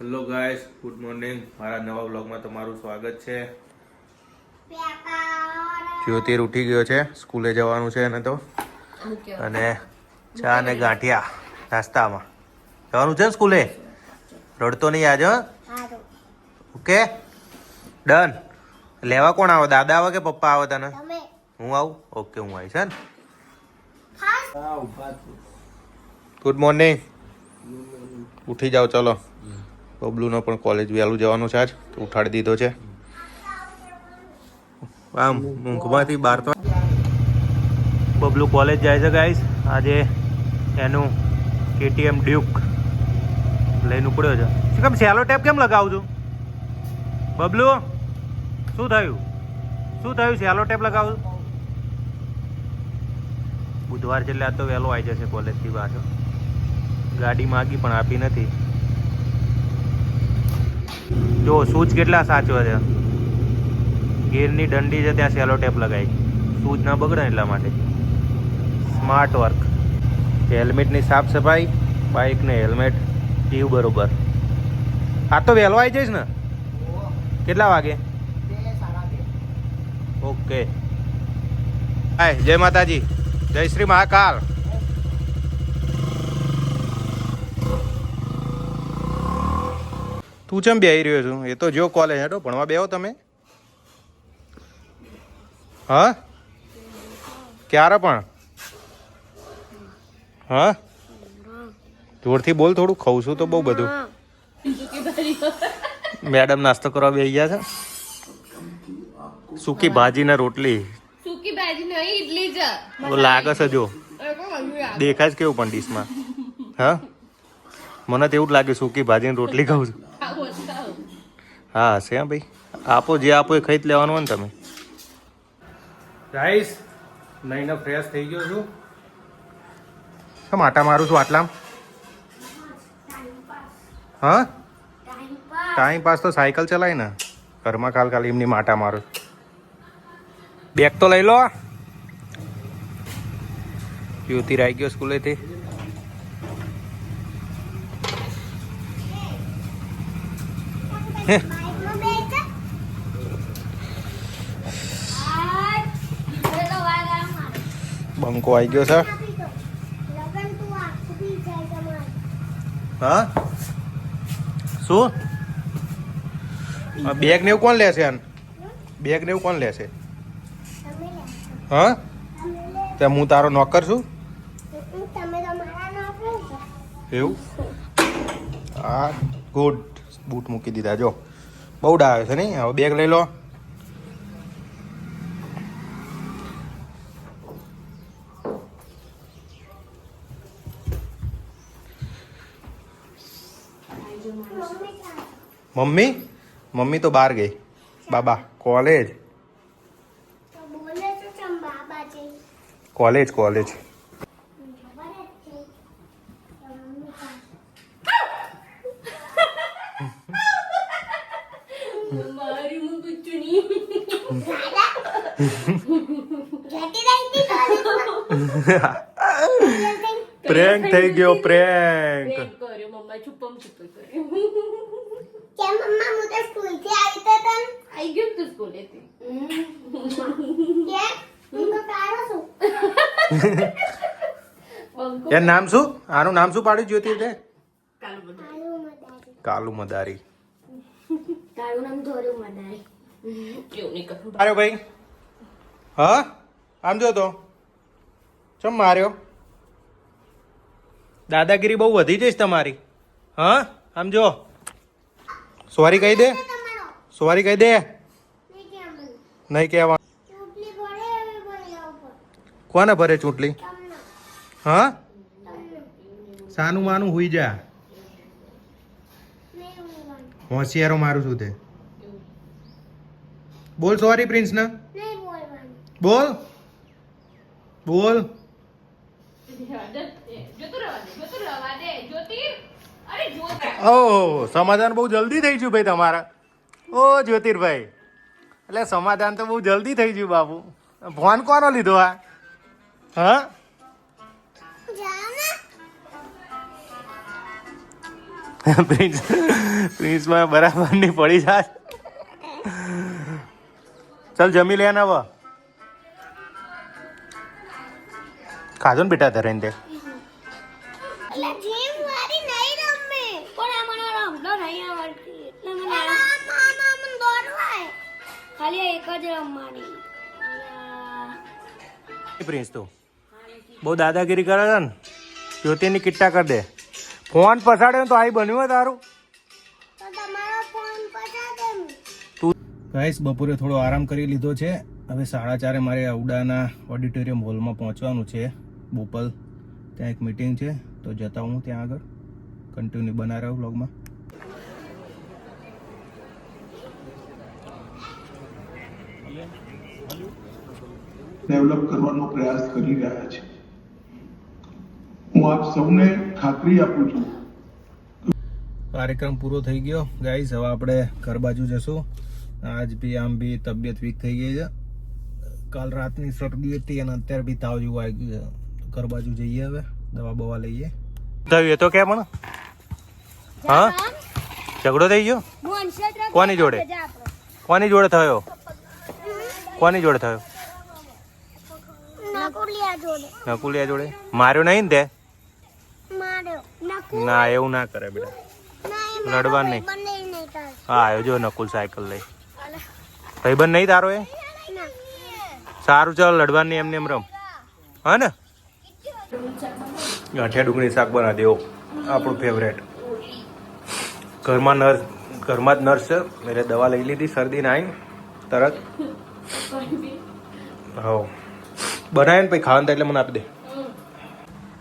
Hello guys good morning મારા નવા બ્લોગમાં તમારું સ્વાગત છે. જ્યોતિર ઉઠી ગયો છે. સ્કૂલે જવાનું છે એને તો. અને ચા ને ગાંઠિયા નાસ્તામાં. જવાનું છે ને સ્કૂલે? રડતો નહીં આજે હં? ઓકે? ડન. લેવા કોણ આવે? દાદા આવે કે પપ્પા આવે તને? હું આવું? ઓકે હું આવીશ ને? ગુડ મોર્નિંગ ઉઠી જાઓ ચલો. બબલુનો પણ કોલેજ વહેલું જવાનું છે આજ. ઉઠાડી દીધો છે. આમ ઊંઘમાંથી બહાર તો બબલુ કોલેજ જાય છે ગાઈસ આજે એનું કેટીએમ ડ્યુક લઈને ઉપડ્યો છે. શું કેમ સેલો ટેપ કેમ લગાવું છું? બબલુ, શું થયું? શું થયું સેલો ટેપ લગાવું? બુધવાર છે એટલે આ તો વહેલો આવી જશે કોલેજથી પાછો. ગાડી માગી પણ આપી નથી. જો શૂઝ કેટલા સાચવે છે? ગીરની દંડી છે ત્યાં સેલો ટેપ લગાવી સૂચ ના બગડે એટલા માટે. Smart work. હેલ્મેટની સાફ સફાઈ, બાઇકને હેલ્મેટ જીવ બરોબર. આ તો વહેલો આવી જઈશ ને? કેટલા વાગે? ઓકે. હાય, જય માતાજી. જય શ્રી મહાકાલ. તું ચમ બેહી રહ્યો છું? એ તો જો કોલેજ હેડો ભણવા બેહો તમે. હા? ક્યારે પણ? હા? જોરથી બોલ થોડું ખાઉં છું તો બહુ બધું. મેડમ નાસ્તો કરવા બેસી ગયા છે. સૂકી ભાજી ને રોટલી. સૂકી ભાજી નહીં ઈડલી જ. ઓ લાગે છે જો. દેખાય કેવું પણ ડીશમાં હા? મને તો એવું જ લાગ્યું સૂકી ભાજી ને રોટલી ખાઉં છું. હા હશે હા ભાઈ. આપો જે આપો એ ખરીદ લેવાનું હોય ને તમે. રાઈસ લઈને ફ્રેશ થઈ ગયો છું. કેમ આટા મારું છું આટલામ? હા? ટાઈમ પાસ તો સાયકલ ચલાય ને. ઘરમાં કાલ કાલ એમની માટા મારું. બેગ તો લઈ લો યુવતી રાઈ ગયો સ્કૂલેથી. હે બંકો આવી ગયો છે હા શું બેગ ને એવું કોણ લેશે આન બેગ ને એવું કોણ લેશે હા ત્યાં હું તારો નોકર છું એવું હા ગુડ બૂટ મૂકી દીધા જો બહુ ડાયો છે નહીં હવે બેગ લઈ લો મમ્મી? મમ્મી તો બહાર ગઈ. બાબા કોલેજ કોલેજ કોલેજ પ્રેન્ક થઈ ગયો પ્રેન્ક પ્રેમ કર્યો મમ્મા છુપમ છુપ કર્યો આઈ ગયો તું સ્કૂલેથી બંકો એનું નામ શું? આનું નામ શું પાડ્યું જ્યોતિ તે કાલુ મદારી માર્યો ભાઈ હા? આમ જો તો. ચમ માર્યો? દાદાગીરી બહુ વધી જઈશ તમારી. હા? આમ જો. સોરી કહી દે. સોરી કહી દે. નહીં કહેવા કોને ભરે ચૂંટણી હા? સાનું માનું હુઈ જા. હોશિયારો મારું છું તે. બોલ સોરી પ્રિન્સ ના. બોલ. બોલ. ઓ સમાધાન બહુ જલ્દી થઈ ગયું ભાઈ તમારા. ઓ જ્યોતિરભાઈ, એટલે સમાધાન તો બહુ જલ્દી થઈ ગયું બાબુ ફોન કોનો લીધો આ? હા? પ્રિન્સ પ્રિન્સમાં બરાબરની પડી જાય ચાલ જમી લે ના હવે. ખાધો ને બેટા ધરે તે? નહીં નહીં પ્રિન્સ તું. બહુ દાદાગીરી કરે છે ને જ્યોતિની કિટ્ટા કરી દે. ફોન પસાડ્યો તો આઈ બન્યું હોય તારું? તો તમારો ફોન પછા તું ગાઈસ બપોરે થોડો આરામ કરી લીધો છે. હવે સાડા ચારે મારે ઉડાના ઓડિટોરિયમ હોલમાં પહોંચવાનું છે બોપલ. ત્યાં એક મીટિંગ છે. તો જતા હું ત્યાં આગળ. કન્ટિન્યુ બના રહ્યો વ્લોગમાં ડેવલપ કરવાનો પ્રયાસ કરી રહ્યા છે. હું આપ સૌને ખાતરી આપું છું. કાર્યક્રમ પૂરો થઈ ગયો. ગાઈઝ હવે આપણે ઘર બાજુ જશું. આજ બી આમ બી તબિયત વીક થઈ ગઈ છે. કાલ રાતની શરદી હતી અને અત્યારે બી તાવ જેવું આવી ગયું છે. ઘર બાજુ જઈએ હવે. દવા બવા લઈએ. થયું એ તો કે પણ. હા? ઝઘડો થઈ ગયો? કોની જોડે? કોની જોડે થયો? કોની જોડે થયો? નકુલિયા જોડે? માર્યો નહીં ને તે? ના, એવું ના કરે બેટા. લડવા નહીં. નહીં હા આવ્યો જો નકુલ સાયકલ લઈ. ભાઈબંધ નહીં તારો એ? સારું, ચાલ, લડવાની એમને એમ રમ. હા ને? ગાંઠિયા ડુંગળી શાક બના દેવો. આપણું ફેવરેટ ઘરમાં નર્સ ઘરમાં જ નર્સ છે. એટલે દવા લઈ લીધી શરદીને આવીને તરત. હા બનાવીને પછી ખાવાનું એટલે મને આપી દે.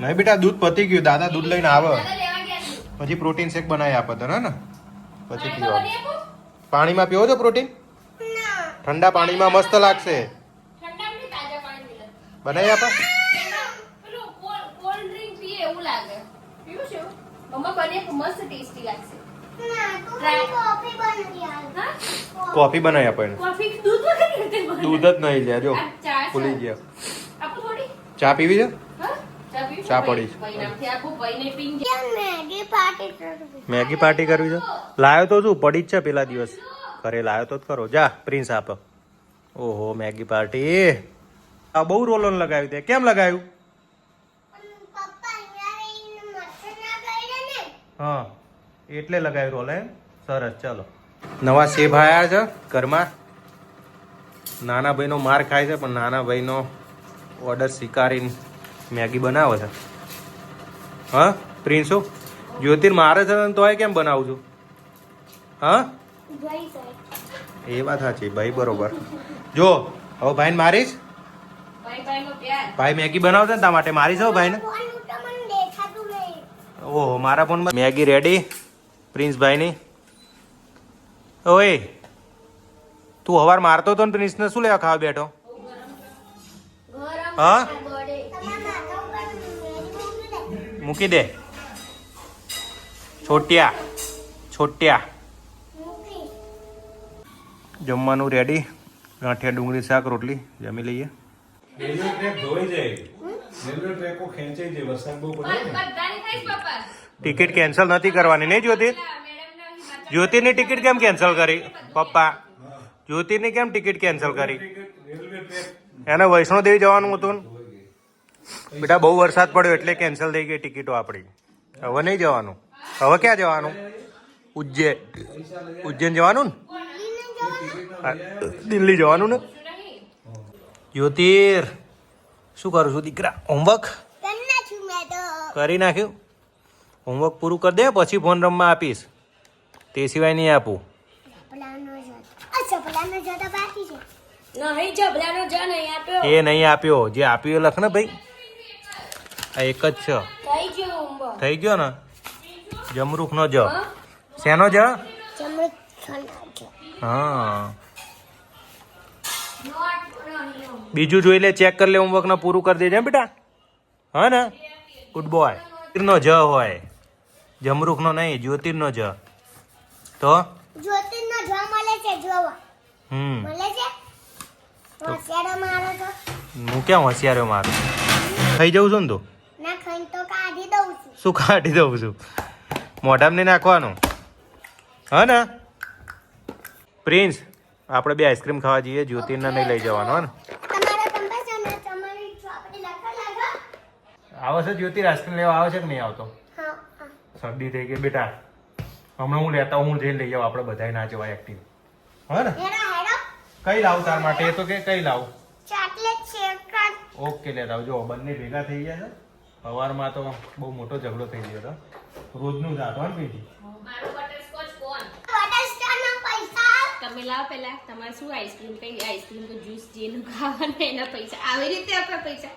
નહીં બેટા દૂધ પતી ગયું. દાદા દૂધ લઈને આવે. પછી પ્રોટીન શેક બનાવી આપે તને ને? પછી પીવાનું પાણીમાં પીવો છો પ્રોટીન? ઠંડા પાણીમાં મસ્ત લાગશે. બનાવી આપે. કોફી બનાવી આપો એને. દૂધ જ નહીં લે જો. ભૂલી ગયા. ચા પીવી છે? ચા પડી મેગી પાર્ટી કરવી. મેગી પાર્ટી કરવી છે? લાયો તો શું? પડી જ છે પેલા દિવસ. ઘરે લાયો તો જ ખરો. જા પ્રિન્સ આપ. ઓહો મેગી પાર્ટી. આ બહુ રોલન લગાવ્યું તે. કેમ લગાવ્યું? હા એટલે લગાવ્યું રોલ એમ? સરસ ચાલો. નવા સેબ આવ્યા છે ઘરમાં. નાના ભાઈનો માર ખાય છે પણ નાના ભાઈનો ઓર્ડર સ્વીકારીને મેગી બનાવો છે. હા, પ્રિન્સો? જ્યોતિર, મારે છે ને તોય કેમ બનાવું છું? હા? એ વાત સાચી, ભાઈ બરોબર. જો, હવે ભાઈને મારીશ ભાઈ ભાઈનો મેગી બનાવશે ને તા માટે મારીશ હો ભાઈને? ઓહો, મારા ફોનમાં મેગી રેડી પ્રિન્સભાઈની ઓય, તું હવાર મારતો તો ને પ્રિન્સને શું લેવા ખાવા બેઠો? હા ગોળે તમારા માથા ઉપર મેગી મૂકી દે. છોટિયા છોટિયા. જમવાનું રેડી ગાંઠિયા ડુંગળી શાક રોટલી. જમી લઈએ. ટિકિટ કેન્સલ નથી કરવાની નહીં જ્યોતિ? જ્યોતિની ટિકિટ કેમ કેન્સલ કરી? પપ્પા જ્યોતિની કેમ ટિકિટ કેન્સલ કરી? એને વૈષ્ણોદેવી જવાનું હતું ને. બેટા બહુ વરસાદ પડ્યો એટલે કેન્સલ થઈ ગઈ ટિકિટો આપણી. હવે નહીં જવાનું. હવે ક્યાં જવાનું? ઉજ્જૈન. ઉજ્જૈન જવાનું ને? દિલ્હી જવાનું ને? જ્યોતિર શું કરું છું દીકરા? હોમવર્ક? કન્ના છું મેં તો કરી નાખ્યું? હોમવર્ક પૂરું કરી દે પછી ફોન રમવા આપીશ. તે સિવાય નહીં આપું. એ નહીં આપ્યો. જે આપ્યો લખ ને ભાઈ. આ એક જ છે. થઈ ગયો ને? જમરૂખ નો જ. શેનો જ? હા. બીજું જોઈ લે ચેક કરી લે હોમવર્ક ને પૂરું કરી દેજે બેટા? હા ને? ગુડ બોય નો જ હોય. જમરૂખ નો નહીં જ્યોતિર નો જ. તો? જ્યોતિર્નો જોવા મળે છે જોવા. હમ. મળે છે? હું ક્યાં હોશિયારો મારું થઈ જઉં છું ને તું ના ખાઈને તો કાઢી દઉં છું શું કાઢી દઉં છું? મોઢામાં નહીં નાખવાનું. હા ને? પ્રિન્સ આપણે બે આઈસ્ક્રીમ ખાવા જઈએ જ્યોતિને નહીં લઈ જવાનું હા ને? આવે છે જ્યોતિ આઈસ્ક્રીમ લેવા આવે છે કે નહીં આવતો? શરદી થઈ ગઈ બેટા. હમણાં હું લેતા હું જઈને લઈ જાઉં આપણે બધાય ના જવાય એક્ટિવ હા ને? કઈ લાવું તાર માટે? એ તો કે કઈ લાવું? ઓકે લેતા આવજો. બંને ભેગા થઈ ગયા છે. સવારમાં તો બહુ મોટો ઝઘડો થઈ ગયો હતો. રોજનું જ ને બીજી મારું બટરસ્કોચ કોણ બટરસ્કોચના પૈસા? તમે લાવો પહેલા તમારે શું આઈસ્ક્રીમ કઈ? આઈસ્ક્રીમ તો જ્યુસ જેનું ખાવાનું એના પૈસા. આવી રીતે આપણા પૈસા.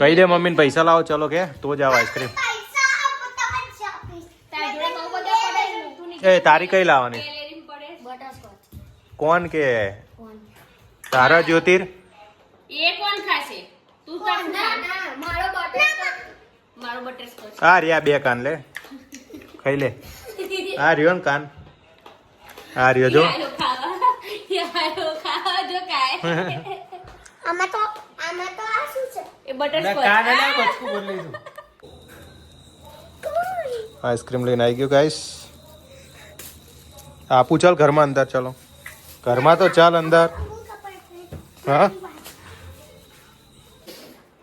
કહી દે મમ્મીને પૈસા લાવો ચલો કે તો જ આવો આઈસ્ક્રીમ એ તારી કઈ લાવવાની? કેલેરી પડે? બટરસ્કોચ કોણ કે? તારા જ્યોતિર? એ કોણ ખાશે? તું તાર ના ના મારો બટરસ્કોચ મારું બટરસ્કોચ આ રહ્યા બે કાન લે. ખાઈ લે. આ રહ્યો ને કાન. આ રહ્યો જો. યારો ખાવા. જો કાય આમાં તો આમાં તો આ શું છે? એ બટરસ્કોચ કાન અલા બચકું બદલીશું આઈસ્ક્રીમ લઈને આવી ગયો ગાઈસ. આપું ચાલ ઘરમાં અંદર ચાલો. ઘરમાં તો ચાલ અંદર. હા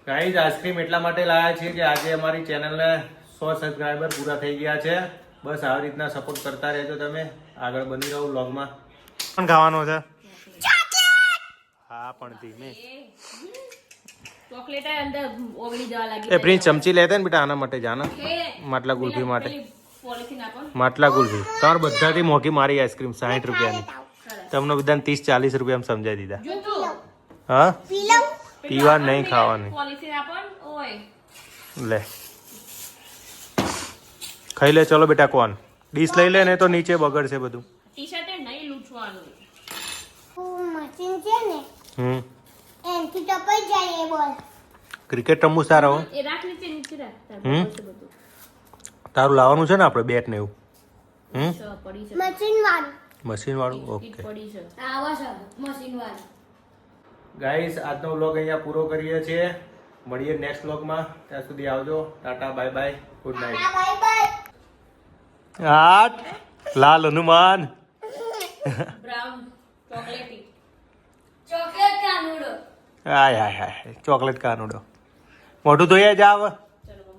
ગાઈસ આઈસ્ક્રીમ એટલા માટે લાવ્યા છીએ કે આજે અમારી ચેનલને સો સબસ્ક્રાઈબર પૂરા થઈ ગયા છે. બસ આવી રીતના સપોર્ટ કરતા રહેજો તમે. આગળ બની રહો વ્લોગમાં પણ ખાવાનો છે? હા પણ ધીમે. ચોકલેટ અંદર ઓગળી જવા લાગી એ પ્રિન્સ ચમચી લેતા ને બેટા આના માટે જાના માટલા ગુલ્ફી માટે. પોલિથીન આપો ને. માટલા ગુલ્ફી. તાર બધાથી મોંઘી મારી આઈસ્ક્રીમ સાઠ રૂપિયાની. તમને બધાને ત્રીસ ચાલીસ રૂપિયામાં સમજાવી દીધા. હા? પીવા નહીં ખાવાની. લે. ખાઈ લે ચલો બેટા કોન. ડીશ લઈ લે ને તો નીચે બગડશે બધું. ટી શર્ટે નહીં લૂંટવાનું. મશીન છે ને હમ. એનથી ટપાઈ જાય એ બોલ. ક્રિકેટ રમવું સારા હો. એ રાખ નીચે નીચે રાખ. હમ? તારું લાવવાનું છે ને આપણે બેટ ને એવું? હમ. મશીન વાળું મશીન વાળું ઓકે. પડી છે આવા છે મશીન વાળું ગાઈસ આજનો વ્લોગ અહીંયા પૂરો કરીએ છીએ. મળીએ નેક્સ્ટ વ્લોગમાં ત્યાં સુધી આવજો. Tata bye bye good night આઠ. લાલ Hanuman. Brown. ચોકલેટી. Chocolate Kanudo. Hi hi hi chocolate Kanudo. મોઢું ધોઈએ જાવ.